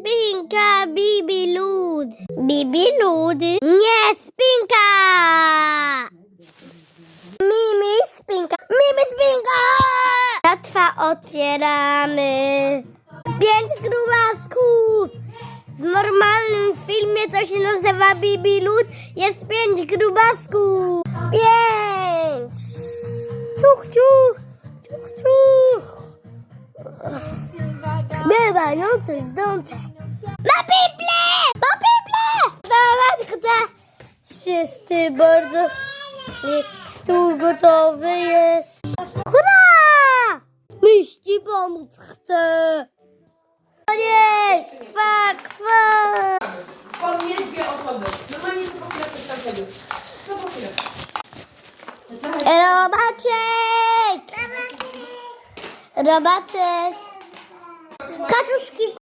spinka, Bibi lud. Bibi lud. Nie, spinka! Mimi spinka, Mimi spinka! Łatwa otwieramy. Pięć grubasków. W normalnym filmie to się nazywa Bibi Lud. Jest pięć grubasków. Pięć. Ciuch, ciuch. Ciuch, ciuch. Śpiewające zdące. Na Biblię! Na Biblię! Dawać chcę. Wszyscy bardzo... Stół gotowy jest. Hurra! Myści pomóc chcę. O nie! Kwa, kwa! On jest dwie osoby. Normalnie to po chwilę ktoś tam siedzi. No po chwilę. Robaczek! Robaczek! Kaczynski